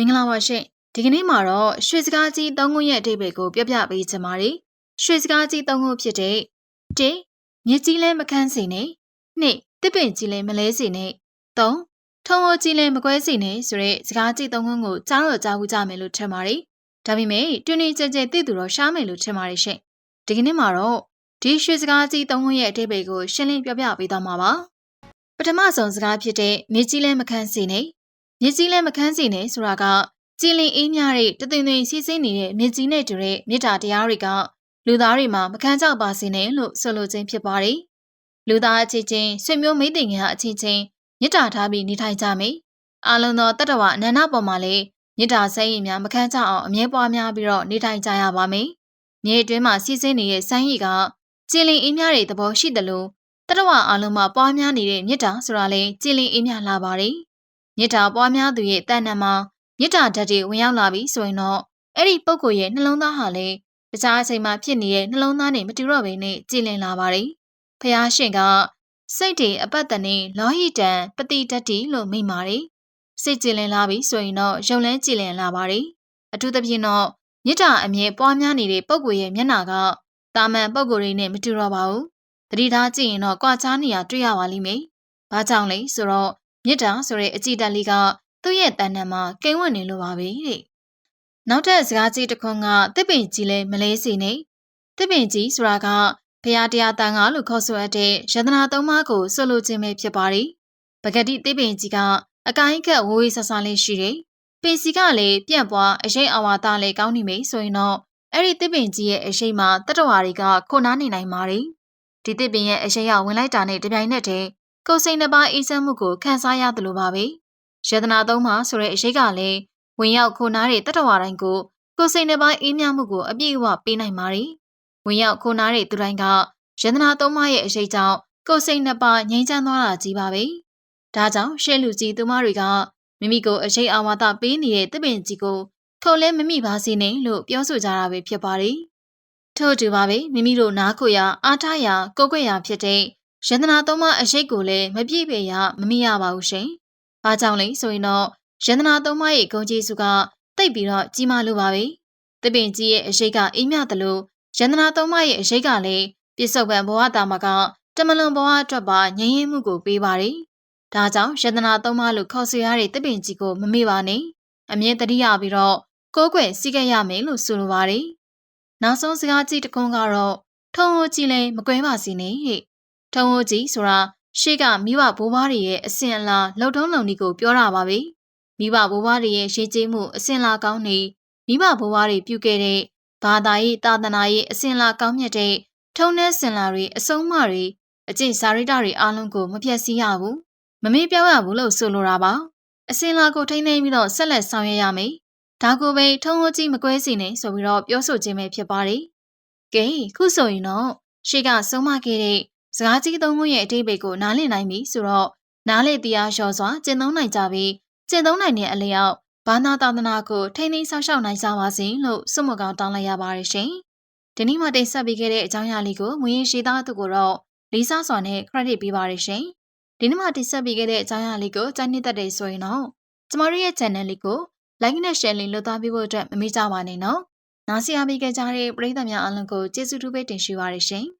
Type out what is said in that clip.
မင်္ဂလာပါရှင်ဒီကနေ့မှာတော့ရွှေစကားကြီးသုံးခုရဲ့အဓိပ္ပာယ်ကိုပြပြပေးချင်ပါတယ်ရွှေစကားကြီးသုံးခုဖြစ်တဲ့၁မြစ်ကြီးလဲမခန်းစီနဲ့၂တစ်ပင်ကြီးလဲမလဲစီနဲ့၃ထုံဝကြီးလဲမကွဲစီနဲ့ဆိုတဲ့စကားကြီးသုံးခုကိုကြားတော့ကြားဘူးကြမယ်လို့ထင်ပါတယ်ဒါပေမဲ့တွင်တွင်ကြဲကြဲသိသူတော့ရှားမယ်လို့ထင်ပါတယ်ရှင်ဒီကနေ့မှာတော့ဒီရွှေစကားကြီးသုံးခုရဲ့အဓိပ္ပာယ်ကိုရှင်းလင်းပြပြပေးသွားမှာပါပထမဆုံးစကားဖြစ်တဲ့မြစ်ကြီးလဲမခန်းစီနဲ့ မြစ်ကြီးလဲမခန်းစီနဲ့ဆိုတာကကြည်လင်အေးမြတဲ့တသွင်သွင်စီးစင်းနေတဲ့မြစ်ကြီးနဲ့တူတဲ့မေတ္တာတရားတွေကလူသားတွေမှာမခန်းကြောက်ပါစေနဲ့လို့ဆိုလိုခြင်းဖြစ်ပါတယ်။လူသားအချင်းချင်းဆွေမျိုးမိတ်တင်ငယ်အချင်းချင်းမေတ္တာထားပြီးနေထိုင်ကြမယ်။အလုံးသောတတ္တဝအနန္တပေါ်မှာလည်းမေတ္တာစိတ်ရည်များမခန်းကြောက်အောင်အမြဲပွားများပြီးတော့နေထိုင်ကြရပါမယ်။မြေအတွင်းမှာစီးစင်းနေတဲ့ဆိုင်းရည်ကကြည်လင်အေးမြတဲ့သဘောရှိတယ်လို့တတ္တဝအလုံးမှာပွားများနေတဲ့မေတ္တာဆိုတာလည်းကြည်လင်အေးမြလာပါတယ်။ မေတ္တာပွားများသူရဲ့တဏ္ဍာမှာမြစ်တာဓာတ်တွေဝင်ရောက်လာပြီဆိုရင်တော့အဲ့ဒီပုဂ္ဂိုလ်ရဲ့နှလုံးသားဟာလည်းတခြားအချိန်မှာဖြစ်နေတဲ့နှလုံးသားနဲ့မတူတော့ဘဲနဲ့ကြည်လင်လာပါတယ်။ဖះရှင်ကစိတ်တွေအပတ်တနဲ့လောဟိတံပတိတတ္တိလို့မိန့်ပါတယ်။စိတ်ကြည်လင်လာပြီဆိုရင်တော့ရုံလဲကြည်လင်လာပါတယ်။အထူးသဖြင့်တော့မြစ်တာအမြဲပွားများနေတဲ့ပုဂ္ဂိုလ်ရဲ့မျက်နှာကတာမန်ပုဂ္ဂိုလ်တွေနဲ့မတူတော့ပါဘူး။တတိထားကြည့်ရင်တော့ကြွားချားနေရတွေ့ရပါလိမ့်မယ်။ဘာကြောင့်လဲဆိုတော့ မြစ်တာဆိုတဲ့အကြည်တက်လေးကသူ့ရဲ့တန်တန်မှာကိန်းဝင်နေလို့ပါပဲတဲ့နောက်ထပ်စကားကြီးတစ်ခွန်းကတစ်ပင်ကြီးလဲမလဲစီနေတစ်ပင်ကြီးဆိုတာကဘုရားတရားတန်ခါလို့ခေါ်ဆိုအပ်တဲ့ယန္တနာသုံးပါးကိုဆွလို့ခြင်းပဲဖြစ်ပါတယ်ပဂတိတစ်ပင်ကြီးကအကိုင်းကက်ဝေးဝေးဆဆလေးရှိတယ်ပင်စီကလည်းပြန့်ပွားအရေးအဝါသားလည်းကောင်းနေမိဆိုရင်တော့အဲ့ဒီတစ်ပင်ကြီးရဲ့အရှိန်မှာတတဝါတွေကခိုနားနေနိုင်ပါတယ်ဒီတစ်ပင်ရဲ့အရှိန်ကဝင်လိုက်တာနဲ့တပြိုင်နက်တည်း ကိုယ်စိတ်နှပါအေးချမ်းမှုကိုခံစားရတယ်လို့ပါပဲ။ယတနာသုံးပါဆိုတဲ့အရေးကလည်းဝင်ရောက်ခိုနားတဲ့တတဝါတိုင်းကိုကိုယ်စိတ်နှပိုင်းအေးမြမှုကိုအပြည့်အဝပေးနိုင်ပါတယ်။ဝင်ရောက်ခိုနားတဲ့သူတိုင်းကယတနာသုံးပါရဲ့အရေးကြောင့်ကိုယ်စိတ်နှပါငြိမ်းချမ်းသွားတာကြီးပါပဲ။ဒါကြောင့်ရှေ့လူကြီးသူမတွေကမိမိကိုအရေးအာဝါဒပေးနေတဲ့တပင်ကြီးကိုခုံလဲမမိပါစေနဲ့လို့ပြောဆိုကြတာပဲဖြစ်ပါတယ်။ထို့တူပါပဲမိမိတို့နားကိုရအားထားရကိုယ်ွက်ရဖြစ်တဲ့ ယန္တနာသုံးပါအရေးကိုလည်းမပြည့်ပေရမမိရပါဘူးရှင်။။ဘာကြောင့်လဲဆိုရင်တော့ယန္တနာသုံးပါးရဲ့ဂုံကျေးစုကတိတ်ပြီးတော့ကြီးမားလို့ပါပဲ။တပင်ကြီးရဲ့အရှိတ်ကအေးမြတယ်လို့ယန္တနာသုံးပါးရဲ့အရှိတ်ကလည်းပြစ္ဆုတ်ပံဘဝတာမှာကတမလွန်ဘဝအတွက်ပါငြိမ်းရင်းမှုကိုပေးပါတယ်။ဒါကြောင့်ယန္တနာသုံးပါးလို့ခေါ်ဆိုရတဲ့တပင်ကြီးကိုမမေ့ပါနဲ့။အမြဲတတိယပြီးတော့ကိုးကွယ်စီးခဲ့ရမယ်လို့ဆိုလိုပါတယ်။နောက်ဆုံးစကားကြီးတစ်ခုကတော့ထုံဝကြီးလည်းမကွဲပါစေနဲ့ဟဲ့။ ထုံဝကြီးဆိုတာရှေ့ကမိဘဘိုးဘွားတွေရဲ့အစင်အလာလှုပ်ထုံးလုံဒီကိုပြောတာပါပဲမိဘဘိုးဘွားတွေရဲ့ရှေ့ကျေးမှုအစင်လာကောင်းနေမိဘဘိုးဘွားတွေပြုခဲ့တဲ့ဘာသာရေးသာသနာရေးအစင်လာကောင်းမြတ်တဲ့ထုံးတဲ့စင်လာတွေအဆုံးမတွေအကျင့်စာရိတ္တတွေအားလုံးကိုမပြတ်စည်းရဘူးမမေ့ပြောရဘူးလို့ဆိုလိုတာပါအစင်လာကိုထိမ့်သိမ်းပြီးတော့ဆက်လက်ဆောင်ရွက်ရမယ်ဒါကိုပဲထုံးဝကြီးမကွဲစီနဲ့ဆိုပြီးတော့ပြောဆိုခြင်းပဲဖြစ်ပါတယ်ကဲခုဆိုရင်တော့ရှေ့ကဆုံးမခဲ့တဲ့ စကားကြီးသုံးခုရဲ့အတိတ်ဘက်ကိုနားလည်နိုင်ပြီဆိုတော့နားလေတရားလျှော်စွာကျင့်သုံးနိုင်ကြပြီးကျင့်သုံးနိုင်တဲ့အလျောက်ဘာသာသာသနာကိုထိန်းသိမ်းဆောက်ရှောက်နိုင်ကြပါစေလို့ဆုမကောင်းတောင်းလိုက်ရပါတယ်ရှင်။ဒီနေ့မှတင်ဆက်ပေးခဲ့တဲ့အကြောင်းအရာလေးကိုငွေရင်ရှိသားသူကိုတော့လေးစားစွာနဲ့ credit ပေးပါတယ်ရှင်။ဒီနေ့မှတင်ဆက်ပေးခဲ့တဲ့အကြောင်းအရာလေးကိုကြိုက်နှစ်သက်တယ်ဆိုရင်တော့ကျမတို့ရဲ့ channel လေးကို like နဲ့ share လေးလုပ်သားပေးဖို့အတွက်မမေ့ကြပါနဲ့နော်။နားဆင်အားပေးခဲ့ကြတဲ့ပရိသတ်များအားလုံးကိုကျေးဇူးတူပဲတင်ရှိပါရရှင်။